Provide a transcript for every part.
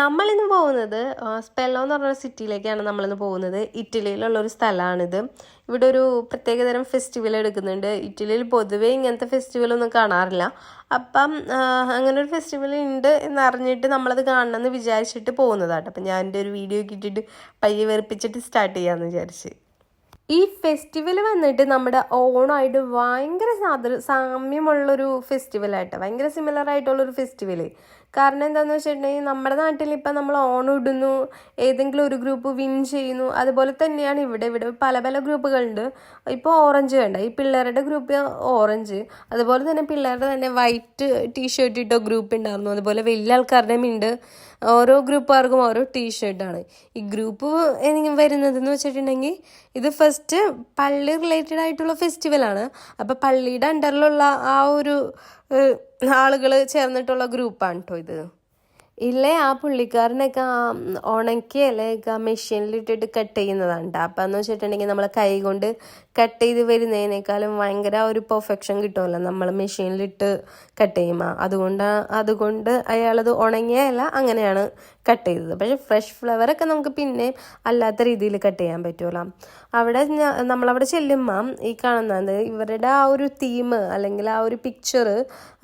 നമ്മളിന്ന് പോകുന്നത് സ്പെല്ലോ എന്ന് പറഞ്ഞ സിറ്റിയിലേക്കാണ് നമ്മളിന്ന് പോകുന്നത്. ഇറ്റലിയിലുള്ള ഒരു സ്ഥലമാണിത്. ഇവിടെ ഒരു പ്രത്യേകതരം ഫെസ്റ്റിവൽ എടുക്കുന്നുണ്ട്. ഇറ്റലിയിൽ പൊതുവേ ഇങ്ങനത്തെ ഫെസ്റ്റിവൽ ഒന്നും കാണാറില്ല. അപ്പം അങ്ങനെ ഒരു ഫെസ്റ്റിവൽ ഉണ്ട് എന്നറിഞ്ഞിട്ട് നമ്മളത് കാണണമെന്ന് വിചാരിച്ചിട്ട് പോകുന്നതാട്ടോ അപ്പം ഞാൻ എന്റെ ഒരു വീഡിയോ ഒക്കെ ഇട്ടിട്ട് പയ്യെ വെറുപ്പിച്ചിട്ട് സ്റ്റാർട്ട് ചെയ്യാമെന്ന് വിചാരിച്ച്. ഈ ഫെസ്റ്റിവൽ വന്നിട്ട് നമ്മുടെ ഓണമായിട്ട് ഭയങ്കര സാദൃ സാമ്യമുള്ളൊരു ഫെസ്റ്റിവലായിട്ട് ഭയങ്കര സിമിലർ ആയിട്ടുള്ളൊരു ഫെസ്റ്റിവൽ കാരണം എന്താണെന്ന് വെച്ചിട്ടുണ്ടെങ്കിൽ നമ്മുടെ നാട്ടിൽ ഇപ്പം നമ്മൾ ഓണം ഇടുന്നു ഏതെങ്കിലും ഒരു ഗ്രൂപ്പ് വിൻ ചെയ്യുന്നു അതുപോലെ തന്നെയാണ് ഇവിടെ ഇവിടെ പല പല ഗ്രൂപ്പുകളുണ്ട് ഇപ്പോൾ ഓറഞ്ച് വേണ്ട ഈ പിള്ളേരുടെ ഗ്രൂപ്പ് ഓറഞ്ച് അതുപോലെ തന്നെ പിള്ളേരുടെ തന്നെ വൈറ്റ് ടീഷർട്ട് ഇട്ടോ ഗ്രൂപ്പ് ഉണ്ടായിരുന്നു. അതുപോലെ വലിയ ആൾക്കാരുടെയും ഉണ്ട്. ഓരോ ഗ്രൂപ്പുകാർക്കും ഓരോ ടീഷർട്ടാണ് ഈ ഗ്രൂപ്പ് വരുന്നത് വരുന്നതെന്ന് വെച്ചിട്ടുണ്ടെങ്കിൽ ഇത് ഫസ്റ്റ് പള്ളി റിലേറ്റഡ് ആയിട്ടുള്ള ഫെസ്റ്റിവലാണ് അപ്പോൾ പള്ളിയുടെ അണ്ടറിലുള്ള ആ ഒരു ആളുകൾ ചേർന്നിട്ടുള്ള ഗ്രൂപ്പാണ് കേട്ടോ ഇത്. ഇല്ലേ ആ പുള്ളിക്കാരനൊക്കെ ആ ഉണക്കി ഇലയൊക്കെ ആ മെഷീനിലിട്ടിട്ട് കട്ട് ചെയ്യുന്നതാണ്. അപ്പം എന്ന് വെച്ചിട്ടുണ്ടെങ്കിൽ നമ്മൾ കൈ കൊണ്ട് കട്ട് ചെയ്ത് വരുന്നതിനേക്കാളും ഭയങ്കര ഒരു പെർഫെക്ഷൻ കിട്ടുമല്ലോ നമ്മൾ മെഷീനിലിട്ട് കട്ട് ചെയ്യുമ്പോൾ അതുകൊണ്ട് അതുകൊണ്ട് അയാളത് ഉണങ്ങിയല്ല അങ്ങനെയാണ് കട്ട് ചെയ്തത്. പക്ഷേ ഫ്രഷ് ഫ്ലവറൊക്കെ നമുക്ക് പിന്നെ അല്ലാത്ത രീതിയിൽ കട്ട് ചെയ്യാൻ പറ്റുമല്ലോ അവിടെ നമ്മളവിടെ ചെല്ലുമ്പം ഈ കാണുന്നത് ഇവരുടെ ആ ഒരു തീം അല്ലെങ്കിൽ ആ ഒരു പിക്ചർ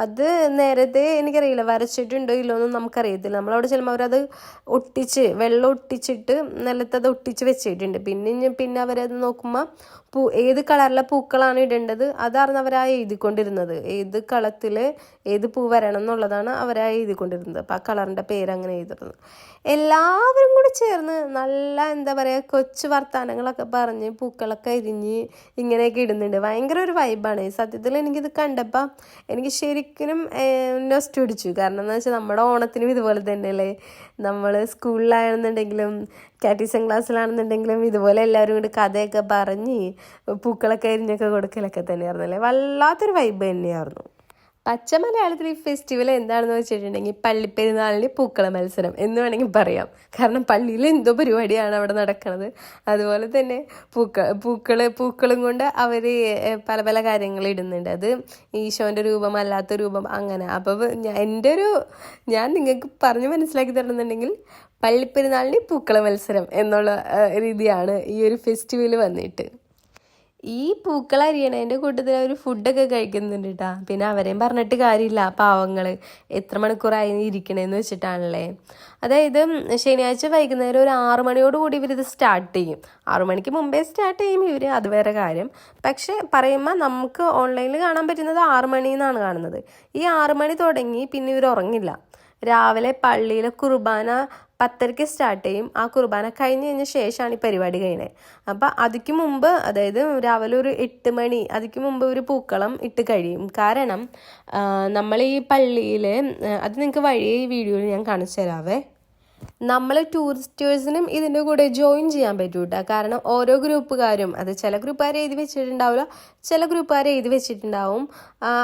അത് നേരത്തെ എനിക്കറിയില്ല വരച്ചിട്ടുണ്ടോ ഇല്ലോ എന്നും നമുക്കറിയത്തില്ല. നമ്മളവിടെ ചെല്ലുമ്പോൾ അവരത് ഒട്ടിച്ച് വെള്ളം ഒട്ടിച്ചിട്ട് നിലത്തത് ഒട്ടിച്ച് വെച്ചിട്ടുണ്ട്. പിന്നെ പിന്നെ അവരത് നോക്കുമ്പോൾ പൂ ഏത് കളറിലെ പൂക്കളാണ് ഇടേണ്ടത്? അതാണ് അവരാ എഴുതിക്കൊണ്ടിരുന്നത്. ഏത് കളത്തിൽ ഏത് പൂ വരണം എന്നുള്ളതാണ് അവരാ എഴുതിക്കൊണ്ടിരുന്നത്. അപ്പം ആ കളറിന്റെ പേര് അങ്ങനെ എഴുതിരുന്നത് എല്ലാവരും കൂടി ചേർന്ന് നല്ല എന്താ പറയുക കൊച്ചു വർത്തമാനങ്ങളൊക്കെ പറഞ്ഞ് പൂക്കളൊക്കെ എരിഞ്ഞ് ഇങ്ങനെയൊക്കെ ഇടുന്നുണ്ട്. ഭയങ്കര ഒരു വൈബാണ് സത്യത്തിൽ എനിക്കിത് കണ്ടപ്പോൾ എനിക്ക് ശരിക്കും നൊസ്റ്റ് പിടിച്ചു. കാരണം എന്താ വെച്ചാൽ നമ്മുടെ ഓണത്തിനും ഇതുപോലെ തന്നെയല്ലേ? നമ്മൾ സ്കൂളിലാണെന്നുണ്ടെങ്കിലും കാറ്റീസൺ ക്ലാസ്സിലാണെന്നുണ്ടെങ്കിലും ഇതുപോലെ എല്ലാവരും കൂടി കഥയൊക്കെ പറഞ്ഞ് പൂക്കളൊക്കെ എരിഞ്ഞൊക്കെ കൊടുക്കലൊക്കെ തന്നെയായിരുന്നല്ലേ? വല്ലാത്തൊരു വൈബ് തന്നെയായിരുന്നു. പച്ച മലയാളത്തിൽ ഈ ഫെസ്റ്റിവൽ എന്താണെന്ന് വെച്ചിട്ടുണ്ടെങ്കിൽ പള്ളിപ്പെരുന്നാളിന് പൂക്കള മത്സരം എന്ന് വേണമെങ്കിൽ പറയാം. കാരണം പള്ളിയിൽ എന്തോ പരിപാടിയാണ് അവിടെ നടക്കുന്നത് അതുപോലെ തന്നെ പൂക്ക പൂക്കൾ പൂക്കളും കൊണ്ട് അവർ പല പല കാര്യങ്ങൾ ഇടുന്നുണ്ട്. അത് ഈശോന്റെ രൂപം അല്ലാത്ത രൂപം അങ്ങനെ. അപ്പോൾ എന്റെ ഒരു ഞാൻ നിങ്ങൾക്ക് പറഞ്ഞ് മനസ്സിലാക്കി തരണമെന്നുണ്ടെങ്കിൽ പള്ളിപ്പെരുന്നാളിന് പൂക്കള മത്സരം എന്നുള്ള രീതിയാണ് ഈ ഒരു ഫെസ്റ്റിവൽ വന്നിട്ട്. ഈ പൂക്കൾ അരിയണതിന്റെ കൂട്ടത്തിൽ അവർ ഫുഡൊക്കെ കഴിക്കുന്നുണ്ട് കേട്ടാ പിന്നെ അവരെയും പറഞ്ഞിട്ട് കാര്യമില്ല. പാവങ്ങൾ എത്ര മണിക്കൂറായി ഇരിക്കണേന്ന് വെച്ചിട്ടാണല്ലേ. അതായത് ശനിയാഴ്ച വൈകുന്നേരം ഒരു ആറു മണിയോട് കൂടി ഇവരിത് സ്റ്റാർട്ട് ചെയ്യും. ആറു മണിക്ക് മുമ്പേ സ്റ്റാർട്ട് ചെയ്യും ഇവർ അത് വേറെ കാര്യം. പക്ഷെ പറയുമ്പോൾ നമുക്ക് ഓൺലൈനിൽ കാണാൻ പറ്റുന്നത് ആറു മണിയിൽ നിന്നാണ് കാണുന്നത്. ഈ ആറു മണി തുടങ്ങി പിന്നെ ഇവർ ഉറങ്ങില്ല. രാവിലെ പള്ളിയിലെ കുർബാന പത്തരയ്ക്ക് സ്റ്റാർട്ട് ചെയ്യും. ആ കുർബാന കഴിഞ്ഞ് കഴിഞ്ഞ ശേഷമാണ് ഈ പരിപാടി കഴിയുന്നത് അപ്പം അതിക്ക് മുമ്പ് അതായത് രാവിലെ ഒരു എട്ട് മണി അതിക്ക് മുമ്പ് ഒരു പൂക്കളം ഇട്ട് കഴിയും. കാരണം നമ്മൾ ഈ പള്ളിയിൽ അത് നിങ്ങൾക്ക് വഴിയേ ഈ വീഡിയോയിൽ ഞാൻ കാണിച്ചു തരാവേ. നമ്മൾ ടൂറിസ്റ്റേഴ്സിനും ഇതിന്റെ കൂടെ ജോയിൻ ചെയ്യാൻ പറ്റൂ കേട്ടോ കാരണം ഓരോ ഗ്രൂപ്പുകാരും അത് ചില ഗ്രൂപ്പുകാർ എഴുതി വെച്ചിട്ടുണ്ടാവില്ല ചില ഗ്രൂപ്പുകാർ എഴുതി വെച്ചിട്ടുണ്ടാവും.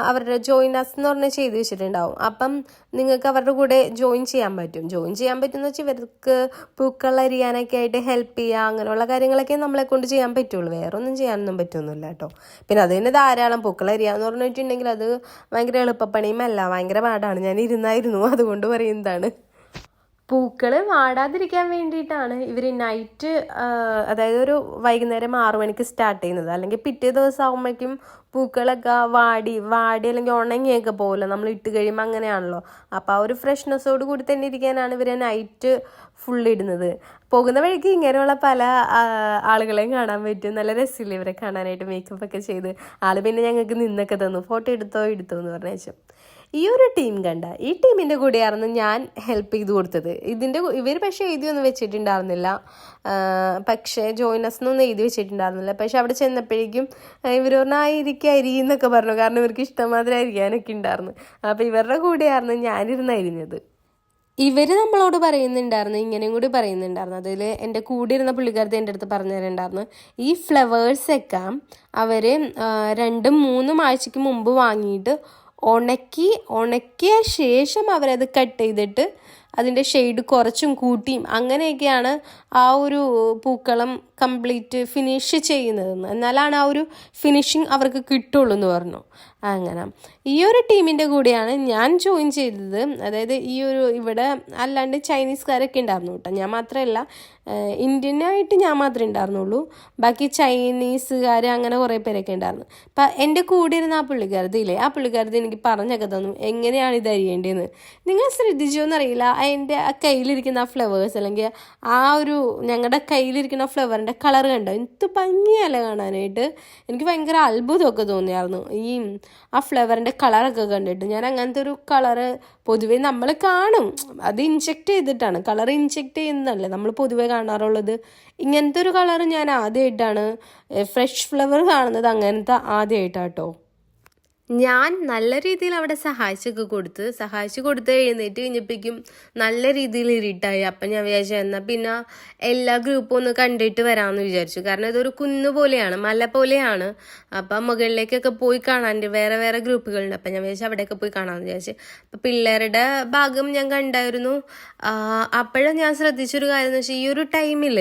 അവരുടെ അസ് എന്ന് പറഞ്ഞാൽ ചെയ്ത് വെച്ചിട്ടുണ്ടാവും. അപ്പം നിങ്ങൾക്ക് അവരുടെ കൂടെ ജോയിൻ ചെയ്യാൻ പറ്റും. ജോയിൻ ചെയ്യാൻ പറ്റുമെന്ന് വെച്ചാൽ ഇവർക്ക് പൂക്കൾ അരിയാനൊക്കെ ആയിട്ട് ഹെൽപ്പ് ചെയ്യുക അങ്ങനെയുള്ള കാര്യങ്ങളൊക്കെ നമ്മളെ കൊണ്ട് ചെയ്യാൻ പറ്റുള്ളൂ. വേറെ ഒന്നും ചെയ്യാനൊന്നും പറ്റുമൊന്നുമില്ല കേട്ടോ. പിന്നെ അത് തന്നെ ധാരാളം പൂക്കൾ അരിയാന്ന് പറഞ്ഞിട്ടുണ്ടെങ്കിൽ അത് ഭയങ്കര എളുപ്പപ്പണിയും അല്ല ഭയങ്കര പാടാണ്. ഞാൻ ഇരുന്നായിരുന്നു അതുകൊണ്ട് പറയുന്നതാണ്. പൂക്കൾ വാടാതിരിക്കാൻ വേണ്ടിയിട്ടാണ് ഇവർ നൈറ്റ് അതായത് ഒരു വൈകുന്നേരം ആറു മണിക്ക് സ്റ്റാർട്ട് ചെയ്യുന്നത്. അല്ലെങ്കിൽ പിറ്റേ ദിവസം ആകുമ്പോഴേക്കും പൂക്കളൊക്കെ വാടി വാടി അല്ലെങ്കിൽ ഉണങ്ങിയൊക്കെ പോകുമല്ലോ നമ്മൾ ഇട്ട് കഴിയുമ്പോൾ അങ്ങനെയാണല്ലോ. അപ്പോൾ ആ ഒരു ഫ്രഷ്നെസ്സോട് കൂടി തന്നെ ഇരിക്കാനാണ് ഇവർ നൈറ്റ് ഫുൾ ഇടുന്നത്. പോകുന്ന വഴിക്ക് ഇങ്ങനെയുള്ള പല ആളുകളെയും കാണാൻ പറ്റും. നല്ല രസമില്ല ഇവരെ കാണാനായിട്ട് മേക്കപ്പ് ഒക്കെ ചെയ്ത്. ആൾ പിന്നെ ഞങ്ങൾക്ക് നിന്നൊക്കെ തന്നു. ഫോട്ടോ എടുത്തോ എടുത്തോ എന്ന് പറഞ്ഞ ശേഷം ഈ ഒരു ടീം കണ്ട ഈ ടീമിന്റെ കൂടെയായിരുന്നു ഞാൻ ഹെൽപ്പ് ചെയ്ത് കൊടുത്തത്. ഇതിന്റെ ഇവർ പക്ഷേ എഴുതിയൊന്നും വെച്ചിട്ടുണ്ടായിരുന്നില്ല. പക്ഷേ ജോയിനസ് എന്നൊന്നും എഴുതി വെച്ചിട്ടുണ്ടായിരുന്നില്ല. പക്ഷെ അവിടെ ചെന്നപ്പോഴേക്കും ഇവർ പറഞ്ഞാൽ ആയിരിക്കും അരി എന്നൊക്കെ പറഞ്ഞു. കാരണം ഇവർക്ക് ഇഷ്ടമാതിരി അരിയാനൊക്കെ ഉണ്ടായിരുന്നു. അപ്പോൾ ഇവരുടെ കൂടെയായിരുന്നു ഞാനിരുന്ന് അരിഞ്ഞത്. ഇവർ നമ്മളോട് പറയുന്നുണ്ടായിരുന്നു ഇങ്ങനെയും കൂടി പറയുന്നുണ്ടായിരുന്നു. അതിൽ എന്റെ കൂടെ ഇരുന്ന പുള്ളിക്കാരത്തെ എന്റെ അടുത്ത് പറഞ്ഞു തരുന്നുണ്ടായിരുന്നു ഈ ഫ്ലവേഴ്സൊക്കെ അവർ രണ്ടും മൂന്നും ആഴ്ചയ്ക്ക് മുമ്പ് വാങ്ങിയിട്ട് ഉണക്കി ഉണക്കിയ ശേഷം അവരത് കട്ട് ചെയ്തിട്ട് അതിന്റെ ഷെയ്ഡ് കുറച്ചും കൂട്ടിയും അങ്ങനെയൊക്കെയാണ് ആ ഒരു പൂക്കളം കംപ്ലീറ്റ് ഫിനിഷ് ചെയ്യുന്നതെന്ന്. എന്നാലാണ് ആ ഒരു ഫിനിഷിങ് അവർക്ക് കിട്ടുള്ളൂ എന്ന് പറഞ്ഞു. അങ്ങനെ. ഈ ഒരു ടീമിന്റെ കൂടെയാണ് ഞാൻ ജോയിൻ ചെയ്തത്. അതായത് ഈ ഒരു ഇവിടെ അല്ലാണ്ട് ചൈനീസുകാരൊക്കെ ഉണ്ടായിരുന്നു കേട്ടോ. ഞാൻ മാത്രമല്ല ഇന്ത്യനായിട്ട് ഞാൻ മാത്രമേ ഉണ്ടായിരുന്നുള്ളൂ. ബാക്കി ചൈനീസുകാർ അങ്ങനെ കുറേ പേരൊക്കെ ഉണ്ടായിരുന്നു. അപ്പം എന്റെ കൂടെ ഇരുന്ന ആ പുള്ളിക്കാരത് ഇല്ലേ ആ പുള്ളിക്കാരത്തി എനിക്ക് പറഞ്ഞൊക്കെ തന്നു. എങ്ങനെയാണ് ഇത് അരിയേണ്ടതെന്ന്. നിങ്ങൾ ശ്രദ്ധിച്ചോ എന്റെ ആ കയ്യിലിരിക്കുന്ന ആ ഫ്ലവേഴ്സ് അല്ലെങ്കിൽ ആ ഒരു ഞങ്ങളുടെ കയ്യിലിരിക്കുന്ന ഫ്ലവറിന്റെ കളർ കണ്ടോ? എന്ത് ഭംഗിയല്ല കാണാനായിട്ട്. എനിക്ക് ഭയങ്കര അത്ഭുതമൊക്കെ തോന്നിയായിരുന്നു. ഈ ആ ഫ്ലവറിന്റെ കളറൊക്കെ കണ്ടിട്ട്. ഞാൻ അങ്ങനത്തെ ഒരു കളറ് പൊതുവേ നമ്മൾ കാണും. അത് ഇൻജെക്റ്റ് ചെയ്തിട്ടാണ്. കളർ ഇൻജെക്റ്റ് ചെയ്യുന്നതല്ലേ നമ്മൾ പൊതുവേ കാണാറുള്ളത്. ഇങ്ങനത്തെ ഒരു കളർ ഞാൻ ആദ്യമായിട്ടാണ് ഫ്രഷ് ഫ്ലവർ കാണുന്നത് അങ്ങനത്തെ ആദ്യമായിട്ടാട്ടോ ഞാൻ നല്ല രീതിയിൽ അവിടെ സഹായിച്ചൊക്കെ കൊടുത്ത് സഹായിച്ചു കൊടുത്ത് എഴുന്നേറ്റ് കഴിഞ്ഞപ്പോഴേക്കും നല്ല രീതിയിൽ ഇരുട്ടായി. അപ്പം ഞാൻ വിചാരിച്ചു എന്നാൽ പിന്നെ എല്ലാ ഗ്രൂപ്പും ഒന്ന് കണ്ടിട്ട് വരാമെന്ന് വിചാരിച്ചു. കാരണം ഇതൊരു കുന്ന് പോലെയാണ് മല പോലെയാണ്. അപ്പം മുകളിലേക്കൊക്കെ പോയി കാണാൻ വേറെ വേറെ ഗ്രൂപ്പുകളുണ്ട് അപ്പം ഞാൻ വിചാരിച്ചു അവിടെയൊക്കെ പോയി കാണാമെന്ന് വിചാരിച്ചു. അപ്പം പിള്ളേരുടെ ഭാഗം ഞാൻ കണ്ടായിരുന്നു. അപ്പോഴും ഞാൻ ശ്രദ്ധിച്ചൊരു കാര്യം എന്ന് വെച്ചാൽ ഈ ഒരു ടൈമിൽ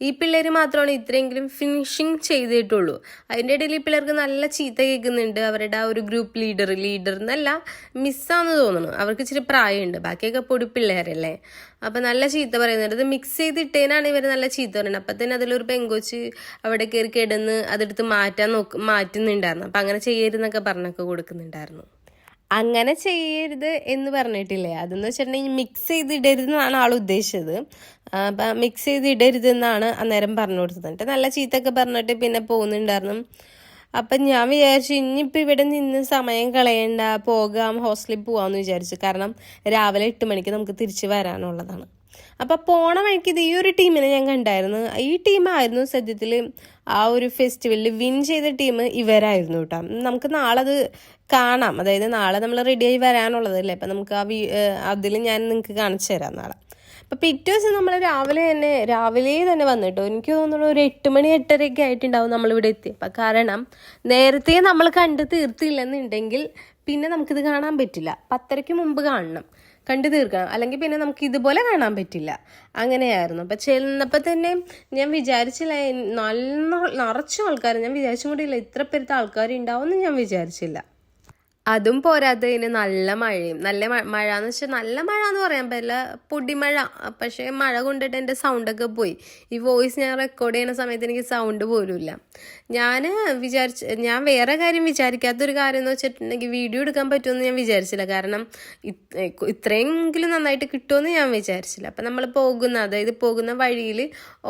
ഈ പിള്ളേർ മാത്രമാണ് ഇത്രയെങ്കിലും ഫിനിഷിങ് ചെയ്തിട്ടുള്ളൂ. അതിന്റെ ഇടയിൽ ഈ പിള്ളേർക്ക് നല്ല ചീത്ത കേൾക്കുന്നുണ്ട്. അവരുടെ ആ ഒരു ഗ്രൂപ്പ് ലീഡർ ലീഡർ എന്നല്ല മിസ്സാന്ന് തോന്നുന്നു. അവർക്ക് ഇച്ചിരി പ്രായമുണ്ട്. ബാക്കിയൊക്കെ പൊടി പിള്ളേരല്ലേ. അപ്പം നല്ല ചീത്ത പറയുന്നുണ്ട്. ഇത് മിക്സ് ചെയ്തിട്ടേനാണ് ഇവർ നല്ല ചീത്ത പറയുന്നത്. അപ്പം തന്നെ അതിലൊരു പെങ്കൊച്ച് അവിടെ കയറി കിടന്ന് അതെടുത്ത് മാറ്റാൻ നോക്ക് മാറ്റുന്നുണ്ടായിരുന്നു. അപ്പം അങ്ങനെ ചെയ്യരുതെന്നൊക്കെ പറഞ്ഞൊക്കെ കൊടുക്കുന്നുണ്ടായിരുന്നു. അങ്ങനെ ചെയ്യരുത് എന്ന് പറഞ്ഞിട്ടില്ലേ? അതെന്ന് വെച്ചിട്ടുണ്ടെങ്കിൽ മിക്സ് ചെയ്ത് ഇടരുതെന്നാണ് ആൾ ഉദ്ദേശിച്ചത് അപ്പം മിക്സ് ചെയ്ത് ഇടരുതെന്നാണ് അന്നേരം പറഞ്ഞു കൊടുത്തത്. എന്നിട്ട് നല്ല ചീത്തൊക്കെ പറഞ്ഞിട്ട് പിന്നെ പോകുന്നുണ്ടായിരുന്നു. അപ്പം ഞാൻ വിചാരിച്ചു ഇനിയിപ്പോൾ ഇവിടെ നിന്ന് സമയം കളയണ്ട പോകാം ഹോസ്റ്റലിൽ പോകാമെന്ന് വിചാരിച്ചു. കാരണം രാവിലെ എട്ട് മണിക്ക് നമുക്ക് തിരിച്ച് വരാനുള്ളതാണ്. അപ്പോൾ പോണ വഴിക്ക് ഇത് ഈ ഒരു ടീമിനെ ഞാൻ കണ്ടായിരുന്നു. ഈ ടീമായിരുന്നു സത്യത്തിൽ ആ ഒരു ഫെസ്റ്റിവലിൽ വിൻ ചെയ്ത ടീം ഇവരായിരുന്നു കേട്ടോ. നമുക്ക് നാളെ അത് കാണാം. അതായത് നാളെ നമ്മൾ റെഡിയായി വരാനുള്ളതല്ലേ അപ്പം നമുക്ക് ആ അതിൽ ഞാൻ നിങ്ങൾക്ക് കാണിച്ചു തരാം നാളെ. അപ്പം പിറ്റേ ദിവസം നമ്മൾ രാവിലെ തന്നെ രാവിലെ തന്നെ വന്നിട്ടോ. എനിക്ക് തോന്നുന്നു ഒരു എട്ട് മണി എട്ടരയൊക്കെ ആയിട്ടുണ്ടാവും നമ്മളിവിടെ എത്തിയപ്പോൾ കാരണം നേരത്തെ നമ്മൾ കണ്ട് തീർത്തില്ലെന്നുണ്ടെങ്കിൽ പിന്നെ നമുക്കിത് കാണാൻ പറ്റില്ല. പത്തരയ്ക്ക് മുമ്പ് കാണണം. കണ്ടു തീർക്കണം. അല്ലെങ്കിൽ പിന്നെ നമുക്ക് ഇതുപോലെ കാണാൻ പറ്റില്ല. അങ്ങനെയായിരുന്നു. അപ്പം ചെന്നപ്പോൾ തന്നെ ഞാൻ വിചാരിച്ചില്ല നല്ല നിറച്ച ആൾക്കാർ ഞാൻ വിചാരിച്ചും കൂടിയില്ല ഇത്ര പേരത്തെ ആൾക്കാർ ഉണ്ടാവുമെന്ന് ഞാൻ വിചാരിച്ചില്ല. അതും പോരാത്തതിന് നല്ല മഴയും. നല്ല മഴ എന്ന് വെച്ചാൽ നല്ല മഴ എന്ന് പറയാൻ പറ്റില്ല. പൊടിമഴ. പക്ഷേ മഴ കൊണ്ടിട്ട് എന്റെ സൗണ്ടൊക്കെ പോയി. ഈ വോയിസ് ഞാൻ റെക്കോർഡ് ചെയ്യുന്ന സമയത്ത് എനിക്ക് സൗണ്ട് പോലുമില്ല. ഞാൻ വിചാരിച്ച ഞാൻ വേറെ കാര്യം വിചാരിക്കാത്തൊരു കാര്യം എന്ന് വെച്ചിട്ടുണ്ടെങ്കിൽ വീഡിയോ എടുക്കാൻ പറ്റുമെന്ന് ഞാൻ വിചാരിച്ചില്ല. കാരണം ഇത്രയെങ്കിലും നന്നായിട്ട് കിട്ടുമെന്ന് ഞാൻ വിചാരിച്ചില്ല. അപ്പം നമ്മൾ പോകുന്ന അതായത് പോകുന്ന വഴിയിൽ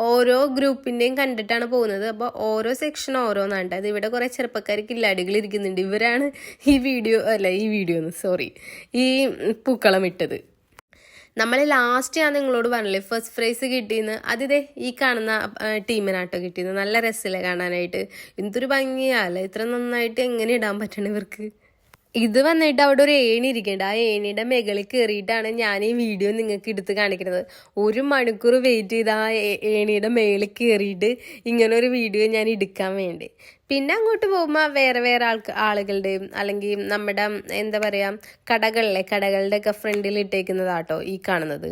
ഓരോ ഗ്രൂപ്പിന്റെയും കണ്ടിട്ടാണ് പോകുന്നത്. അപ്പോൾ ഓരോ സെക്ഷൻ ഓരോന്നാണ്. അത് ഇവിടെ കുറേ ചെറുപ്പക്കാർ കില്ലാടികൾ ഇരിക്കുന്നുണ്ട്. ഇവരാണ് ഈ വീഡിയോ അല്ല ഈ വീഡിയോ സോറി ഈ പൂക്കളം ഇട്ടത്. നമ്മൾ ലാസ്റ്റ് ഞാൻ നിങ്ങളോട് പറഞ്ഞില്ലേ ഫസ്റ്റ് പ്രൈസ് കിട്ടിയെന്ന് അതിതേ ഈ കാണുന്ന ടീമിനാട്ടോ കിട്ടിയത് നല്ല രസമില്ലേ കാണാനായിട്ട്. എന്തൊരു ഭംഗിയാല്ലേ ഇത്ര നന്നായിട്ട് എങ്ങനെ ഇടാൻ പറ്റണം ഇവർക്ക്? ഇത് വന്നിട്ട് അവിടെ ഒരു ഏണി ഇരിക്കുന്നുണ്ട് ആ ഏണിയുടെ മുകളിൽ കയറിയിട്ടാണ് ഞാൻ ഈ വീഡിയോ നിങ്ങൾക്ക് എടുത്ത് കാണിക്കുന്നത്. ഒരു മണിക്കൂർ വെയിറ്റ് ചെയ്ത് ആ ഏണിയുടെ മേളിൽ കയറിയിട്ട് ഇങ്ങനെ ഒരു വീഡിയോ ഞാൻ എടുക്കാൻ വേണ്ടി. പിന്നെ അങ്ങോട്ട് പോകുമ്പോൾ വേറെ വേറെ ആൾക്ക് ആളുകളുടെയും അല്ലെങ്കിൽ നമ്മുടെ എന്താ പറയുക കടകളിലെ കടകളുടെ ഒക്കെ ഫ്രണ്ടിൽ ഇട്ടേക്കുന്നതാട്ടോ ഈ കാണുന്നത്.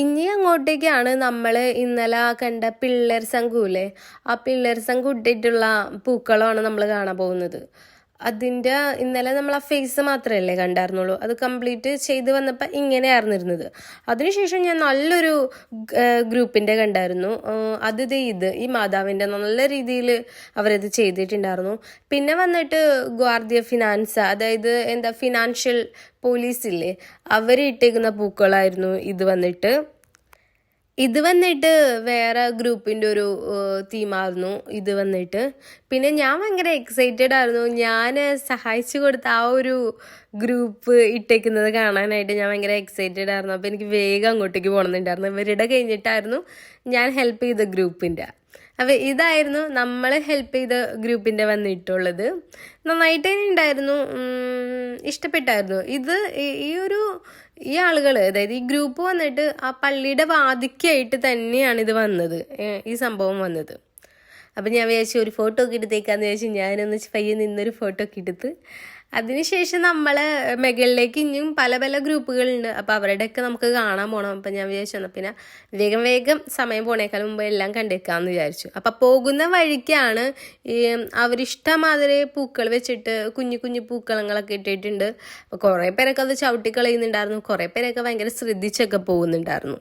ഇനി അങ്ങോട്ടേക്കാണ് നമ്മൾ ഇന്നലെ കണ്ട പിള്ളേർ സംഘൂല്ലേ ആ പിള്ളേർ സംഘം ഇട്ടിട്ടുള്ള പൂക്കളമാണ് നമ്മൾ കാണാൻ പോകുന്നത്. അതിന്റെ ഇന്നലെ നമ്മൾ ആ ഫേസ് മാത്രമല്ലേ കണ്ടായിരുന്നുള്ളൂ. അത് കംപ്ലീറ്റ് ചെയ്ത് വന്നപ്പോൾ ഇങ്ങനെയായിരുന്നിരുന്നത് അതിനുശേഷം ഞാൻ നല്ലൊരു ഗ്രൂപ്പിന്റെ കണ്ടായിരുന്നു. അത് ഇത് ഈ മാതാവിന്റെ നല്ല രീതിയിൽ അവരത് ചെയ്തിട്ടുണ്ടായിരുന്നു. പിന്നെ വന്നിട്ട് ഗ്വാർദിയ ഫിനാൻസ അതായത് എന്താ ഫിനാൻഷ്യൽ പോലീസ് ഇല്ലേ അവർ ഇട്ടേക്കുന്ന പൂക്കളായിരുന്നു ഇത് വന്നിട്ട്. ഇത് വന്നിട്ട് വേറെ ഗ്രൂപ്പിന്റെ ഒരു തീമായിരുന്നു ഇത് വന്നിട്ട്. പിന്നെ ഞാൻ ഭയങ്കര എക്സൈറ്റഡ് ആയിരുന്നു. ഞാൻ സഹായിച്ചു കൊടുത്ത ആ ഒരു ഗ്രൂപ്പ് ഇട്ടേക്കുന്നത് കാണാനായിട്ട് ഞാൻ ഭയങ്കര എക്സൈറ്റഡ് ആയിരുന്നു. അപ്പോൾ എനിക്ക് വേഗം അങ്ങോട്ടേക്ക് പോകണമെന്നുണ്ടായിരുന്നു ഇവരുടെ കഴിഞ്ഞിട്ടായിരുന്നു ഞാൻ ഹെൽപ്പ് ചെയ്ത ഗ്രൂപ്പിന്റെ അപ്പോൾ ഇതായിരുന്നു നമ്മൾ ഹെൽപ്പ് ചെയ്ത ഗ്രൂപ്പിന്റെ വന്നിട്ടുള്ളത്. നന്നായിട്ട് തന്നെ ഉണ്ടായിരുന്നു. ഇഷ്ടപ്പെട്ടായിരുന്നു. ഇത് ഈ- ഒരു ഈ ആളുകൾ അതായത് ഈ ഗ്രൂപ്പ് വന്നിട്ട് ആ പള്ളിയുടെ വാതിക്കായിട്ട് തന്നെയാണ് ഇത് വന്നത്. ഈ സംഭവം വന്നത്. അപ്പം ഞാൻ വിചാരിച്ചു ഒരു ഫോട്ടോ ഒക്കെ എടുത്തേക്കാന്ന് വിചാരിച്ചു. ഞാനൊന്ന് പയ്യെ നിന്നൊരു ഫോട്ടോ ഒക്കെ എടുത്ത് അതിനുശേഷം നമ്മൾ മെഗലിലേക്ക് ഇനിയും പല പല ഗ്രൂപ്പുകളുണ്ട്. അപ്പോൾ അവരുടെയൊക്കെ നമുക്ക് കാണാൻ പോകണം അപ്പം ഞാൻ വിചാരിച്ചു എന്നാൽ പിന്നെ വേഗം വേഗം സമയം പോണേക്കാൾ മുമ്പ് എല്ലാം കണ്ടേക്കാമെന്ന് വിചാരിച്ചു. അപ്പം പോകുന്ന വഴിക്കാണ് ഈ അവരിഷ്ടമാതിരി പൂക്കൾ വെച്ചിട്ട് കുഞ്ഞു കുഞ്ഞു പൂക്കളങ്ങളൊക്കെ ഇട്ടിട്ടുണ്ട്. അപ്പോൾ കുറേ പേരൊക്കെ അത് ചവിട്ടി കളയുന്നുണ്ടായിരുന്നു. കുറേ പേരൊക്കെ ഭയങ്കര ശ്രദ്ധിച്ചൊക്കെ പോകുന്നുണ്ടായിരുന്നു.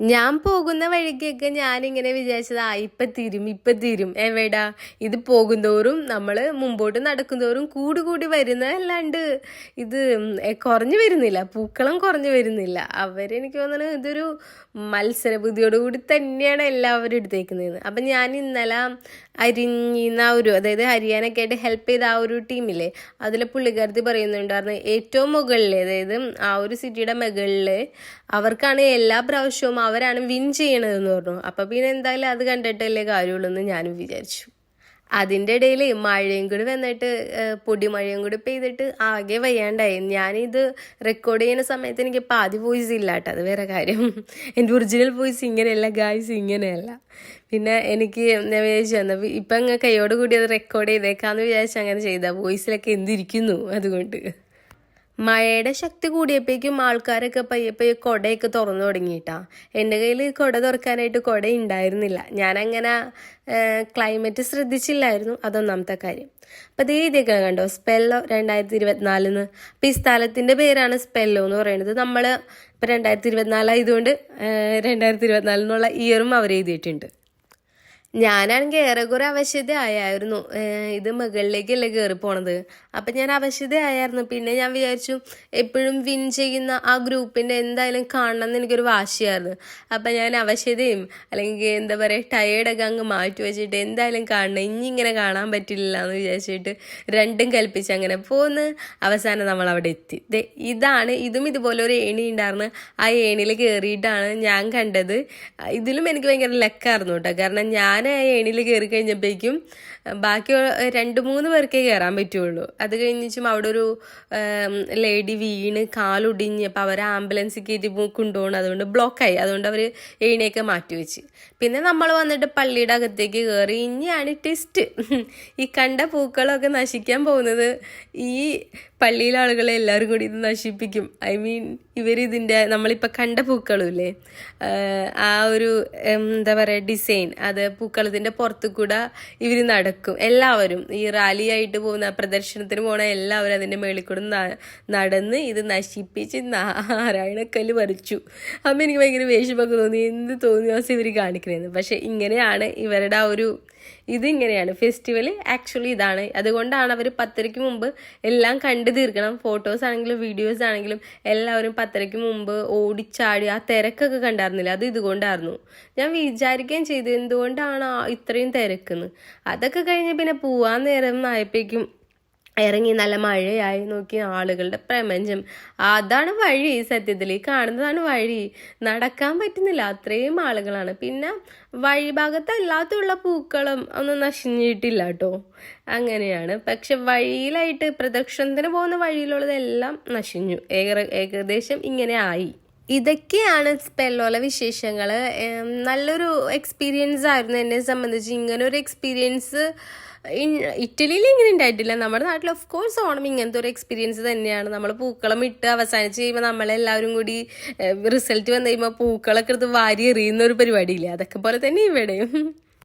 ഞാൻ പോകുന്ന വഴിക്കൊക്കെ ഞാനിങ്ങനെ വിചാരിച്ചത് ആ ഇപ്പം തീരും ഇപ്പം തീരും. എവിടാ? ഇത് പോകുന്തോറും നമ്മൾ മുമ്പോട്ട് നടക്കുന്തോറും കൂടി കൂടി വരുന്നതല്ലാണ്ട് ഇത് കുറഞ്ഞു വരുന്നില്ല. പൂക്കളം കുറഞ്ഞു വരുന്നില്ല. അവരെനിക്ക് തോന്നുന്നത് ഇതൊരു മത്സര കൂടി തന്നെയാണ് എല്ലാവരും എടുത്തേക്കുന്നത് അപ്പം ഞാൻ ഇന്നലെ അരിഞ്ഞിന്ന ഒരു അതായത് ഹരിയാനൊക്കെ ആയിട്ട് ഹെൽപ്പ് ചെയ്ത ആ ഒരു ടീമില്ലേ അതിൽ പുള്ളിക്കാരത്തി പറയുന്നുണ്ടായിരുന്നു ഏറ്റവും മുകളിൽ അതായത് ആ ഒരു സിറ്റിയുടെ മുകളിൽ അവർക്കാണ് എല്ലാ പ്രാവശ്യവും അവരാണ് വിൻ ചെയ്യണതെന്ന് പറഞ്ഞു. അപ്പം പിന്നെ എന്തായാലും അത് കണ്ടിട്ടല്ലേ കാര്യമുള്ളൂ എന്ന് ഞാനും വിചാരിച്ചു. അതിന്റെ ഇടയിൽ മഴയും കൂടി വന്നിട്ട് പൊടി പൊടിമഴയും കൂടി പെയ്തിട്ട് ആകെ വയ്യാണ്ടായി. ഞാനിത് റെക്കോർഡ് ചെയ്യുന്ന സമയത്ത് എനിക്ക് പാതി വോയിസ് ഇല്ല കേട്ടോ അത് വേറെ കാര്യം. എന്റെ ഒറിജിനൽ വോയിസ് ഇങ്ങനെയല്ല ഗായ്സ് ഇങ്ങനെയല്ല. പിന്നെ എനിക്ക് ഞാൻ വിചാരിച്ചു എന്നാൽ ഇപ്പം കൈയോട് കൂടി അത് റെക്കോർഡ് ചെയ്തേക്കാന്ന് വിചാരിച്ചു അങ്ങനെ ചെയ്ത വോയിസിലൊക്കെ എന്തിരിക്കുന്നു അതുകൊണ്ട്. മഴയുടെ ശക്തി കൂടിയപ്പോഴേക്കും ആൾക്കാരൊക്കെ പയ്യെ പയ്യെ കുടയൊക്കെ തുറന്നു തുടങ്ങിയിട്ടാ. എന്റെ കയ്യിൽ കൊട തുറക്കാനായിട്ട് കുട ഉണ്ടായിരുന്നില്ല ഞാനങ്ങനെ ക്ലൈമറ്റ് ശ്രദ്ധിച്ചില്ലായിരുന്നു. അതൊന്നാമത്തെ കാര്യം. അപ്പം അതേ കണ്ടോ? സ്പെല്ലോ രണ്ടായിരത്തി ഇരുപത്തിനാലിന്ന് അപ്പം ഈ സ്ഥലത്തിന്റെ പേരാണ് സ്പെല്ലോ എന്ന് പറയുന്നത്. നമ്മൾ ഇപ്പം രണ്ടായിരത്തി ഇരുപത്തിനാലായതുകൊണ്ട് രണ്ടായിരത്തി ഇരുപത്തിനാലിനുള്ള ഇയറും അവർ എഴുതിയിട്ടുണ്ട് ഞാനാണെങ്കിൽ ഏറെക്കുറെ അവശ്യത ആയായിരുന്നു ഇത് മുകളിലേക്കല്ലേ കയറി പോണത്. അപ്പം ഞാൻ അവശ്യത ആയായിരുന്നു പിന്നെ ഞാൻ വിചാരിച്ചു എപ്പോഴും വിൻ ചെയ്യുന്ന ആ ഗ്രൂപ്പിന്റെ എന്തായാലും കാണണം എന്ന് എനിക്കൊരു വാശിയായിരുന്നു. അപ്പം ഞാൻ അവശതയും അല്ലെങ്കിൽ എന്താ പറയുക ടയേർഡൊക്കെ അങ്ങ് മാറ്റി വെച്ചിട്ട് എന്തായാലും കാണണം. ഇനി ഇങ്ങനെ കാണാൻ പറ്റില്ല എന്ന് വിചാരിച്ചിട്ട് രണ്ടും കൽപ്പിച്ച് അങ്ങനെ പോന്ന്. അവസാനം നമ്മൾ അവിടെ എത്തി ഇതാണ് ഇതും ഇതുപോലെ ഒരു ഏണി ഉണ്ടായിരുന്നു. ആ ഏണിയിൽ കയറിയിട്ടാണ് ഞാൻ കണ്ടത്. ഇതിലും എനിക്ക് ഭയങ്കര ലക്കായിരുന്നു കേട്ടോ. കാരണം ഞാൻ ആ ഏണിയിൽ കയറി കഴിഞ്ഞപ്പോഴേക്കും ബാക്കി രണ്ട് മൂന്ന് പേർക്കേ കയറാൻ പറ്റുള്ളൂ. അത് കഴിഞ്ഞിച്ചും അവിടെ ഒരു ലേഡി വീണ് കാലൊടിഞ്ഞ് അപ്പോൾ അവർ ആംബുലൻസിൽ കയറ്റി കൊണ്ടുപോകണം അതുകൊണ്ട് ബ്ലോക്കായി അതുകൊണ്ട് അവർ ഏണിയൊക്കെ മാറ്റി വെച്ച്. പിന്നെ നമ്മൾ വന്നിട്ട് പള്ളിയുടെ അകത്തേക്ക് കയറി ഇനിയാണ് ടെസ്റ്റ് ഈ കണ്ട പൂക്കളൊക്കെ നശിക്കാൻ പോകുന്നത് ഈ പള്ളിയിലെ ആളുകളെ എല്ലാവരും കൂടി ഇത് നശിപ്പിക്കും. ഐ മീൻ ഇവരിതിന്റെ നമ്മളിപ്പോൾ കണ്ട പൂക്കളുമില്ലേ ആ ഒരു എന്താ പറയുക ഡിസൈൻ അത് പൂക്കളത്തിന്റെ പുറത്തു കൂടെ ഇവർ നടക്കും. എല്ലാവരും ഈ റാലി ആയിട്ട് പോകുന്ന പ്രദർശനത്തിന് പോണ എല്ലാവരും അതിന്റെ മേളിൽ കൂടെ നടന്ന് ഇത് നശിപ്പിച്ച് നാരായണക്കല്ല് പറിച്ചു. അപ്പം എനിക്ക് ഭയങ്കര വേഷമൊക്കെ തോന്നി. എന്ത് തോന്നിയാസം ഇവർ കാണിക്കണേന്ന്. പക്ഷെ ഇങ്ങനെയാണ് ഇവരുടെ ആ ഒരു ഇതിങ്ങനെയാണ്. ഫെസ്റ്റിവൽ ആക്ച്വലി ഇതാണ്. അതുകൊണ്ടാണ് അവർ പത്തരയ്ക്ക് മുമ്പ് എല്ലാം കണ്ടു തീർക്കണം. ഫോട്ടോസ് ആണെങ്കിലും വീഡിയോസ് ആണെങ്കിലും എല്ലാവരും പത്തരയ്ക്ക് മുമ്പ് ഓടിച്ചാടി ആ തിരക്കൊക്കെ കണ്ടായിരുന്നില്ല? അത് ഇതുകൊണ്ടായിരുന്നു. ഞാൻ വിചാരിക്കുകയും ചെയ്തു എന്തുകൊണ്ടാണ് ഇത്രയും തിരക്കെന്ന്? അതൊക്കെ കഴിഞ്ഞ് പിന്നെ പോവാൻ നേരം ആയപ്പോഴേക്കും ഇറങ്ങി നല്ല മഴയായി നോക്കി ആളുകളുടെ പ്രപഞ്ചം. അതാണ് വഴി സത്യത്തിൽ. ഈ കാണുന്നതാണ് വഴി. നടക്കാൻ പറ്റുന്നില്ല. അത്രയും ആളുകളാണ്. പിന്നെ വഴിഭാഗത്തല്ലാത്തുള്ള പൂക്കളും ഒന്നും നശിഞ്ഞിട്ടില്ല കേട്ടോ. അങ്ങനെയാണ്. പക്ഷെ വഴിയിലായിട്ട് പ്രദക്ഷിണത്തിന് പോകുന്ന വഴിയിലുള്ളതെല്ലാം നശിഞ്ഞു. ഏക- ഏകദേശം ഇങ്ങനെ ആയി. ഇതൊക്കെയാണ് സ്പെല്ലോല വിശേഷങ്ങൾ നല്ലൊരു എക്സ്പീരിയൻസ് ആയിരുന്നു എന്നെ സംബന്ധിച്ച്. ഇങ്ങനൊരു എക്സ്പീരിയൻസ് ഇറ്റലിയിൽ ഇങ്ങനെ ഉണ്ടായിട്ടില്ല. നമ്മുടെ നാട്ടിൽ ഓഫ് കോഴ്സ് ഓണം ഇങ്ങനത്തെ ഒരു എക്സ്പീരിയൻസ് തന്നെയാണ്. നമ്മൾ പൂക്കളം ഇട്ട് അവസാനിച്ച് കഴിയുമ്പോൾ നമ്മളെല്ലാവരും കൂടി റിസൾട്ട് വന്നു കഴിയുമ്പോൾ പൂക്കളൊക്കെ എടുത്ത് വാരി എറിയുന്ന ഒരു പരിപാടിയില്ലേ? അതൊക്കെ പോലെ തന്നെ ഇവിടെയും.